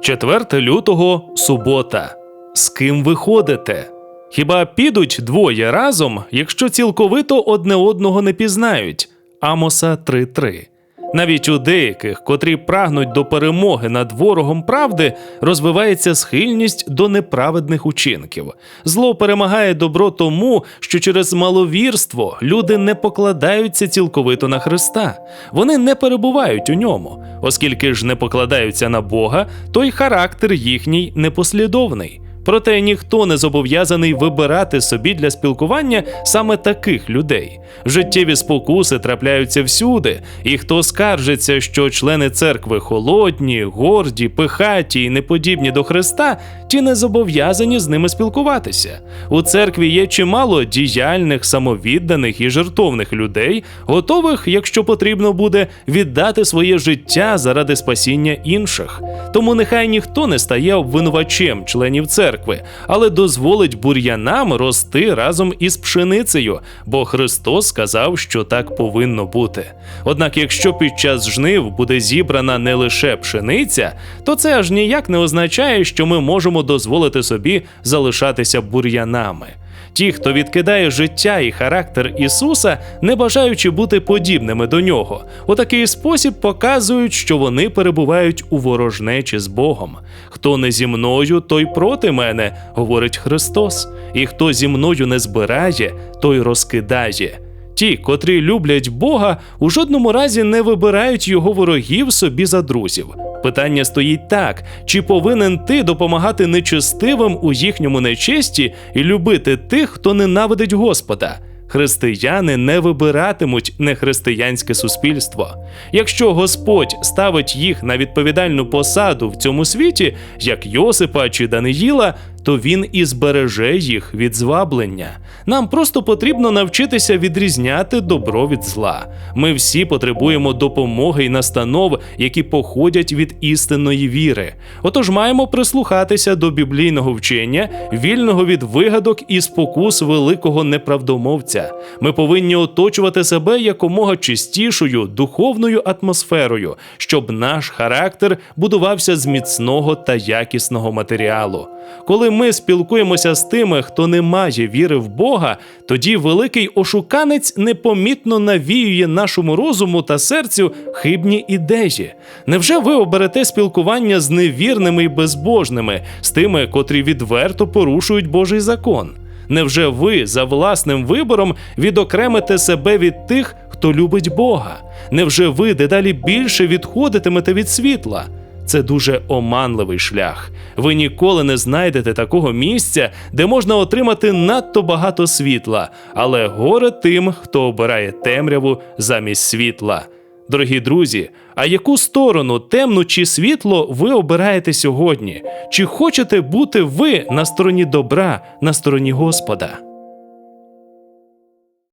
4 лютого субота. З ким ви ходите? Хіба підуть двоє разом, якщо цілковито одне одного не пізнають? Амоса 3.3. Навіть у деяких, котрі прагнуть до перемоги над ворогом правди, розвивається схильність до неправедних учинків. Зло перемагає добро тому, що через маловірство люди не покладаються цілковито на Христа. Вони не перебувають у ньому, оскільки ж не покладаються на Бога, то й характер їхній непослідовний. Проте ніхто не зобов'язаний вибирати собі для спілкування саме таких людей. Життєві спокуси трапляються всюди, і хто скаржиться, що члени церкви холодні, горді, пихаті і неподібні до Христа, ті не зобов'язані з ними спілкуватися. У церкві є чимало діяльних, самовідданих і жертовних людей, готових, якщо потрібно буде, віддати своє життя заради спасіння інших. Тому нехай ніхто не стає обвинувачем членів церкви, але дозволить бур'янам рости разом із пшеницею, бо Христос сказав, що так повинно бути. Однак, якщо під час жнив буде зібрана не лише пшениця, то це аж ніяк не означає, що ми можемо дозволити собі залишатися бур'янами. Ті, хто відкидає життя і характер Ісуса, не бажаючи бути подібними до нього, у такий спосіб показують, що вони перебувають у ворожнечі з Богом. Хто не зі мною, той проти мене, говорить Христос, і хто зі мною не збирає, той розкидає. Ті, котрі люблять Бога, у жодному разі не вибирають його ворогів собі за друзів. Питання стоїть так: чи повинен ти допомагати нечестивим у їхньому нечесті і любити тих, хто ненавидить Господа? Християни не вибиратимуть нехристиянське суспільство. Якщо Господь ставить їх на відповідальну посаду в цьому світі, як Йосипа чи Даниїла, то він і збереже їх від зваблення. Нам просто потрібно навчитися відрізняти добро від зла. Ми всі потребуємо допомоги і настанов, які походять від істинної віри. Отож маємо прислухатися до біблійного вчення, вільного від вигадок і спокус великого неправдомовця. Ми повинні оточувати себе якомога чистішою духовною атмосферою, щоб наш характер будувався з міцного та якісного матеріалу. Коли ми спілкуємося з тими, хто не має віри в Бога, тоді великий ошуканець непомітно навіює нашому розуму та серцю хибні ідеї. Невже ви оберете спілкування з невірними і безбожними, з тими, котрі відверто порушують Божий закон? Невже ви за власним вибором відокремите себе від тих, хто любить Бога? Невже ви дедалі більше відходитимете від світла? Це дуже оманливий шлях. Ви ніколи не знайдете такого місця, де можна отримати надто багато світла, але горе тим, хто обирає темряву замість світла. Дорогі друзі, а яку сторону, темну чи світло, ви обираєте сьогодні? Чи хочете бути ви на стороні добра, на стороні Господа?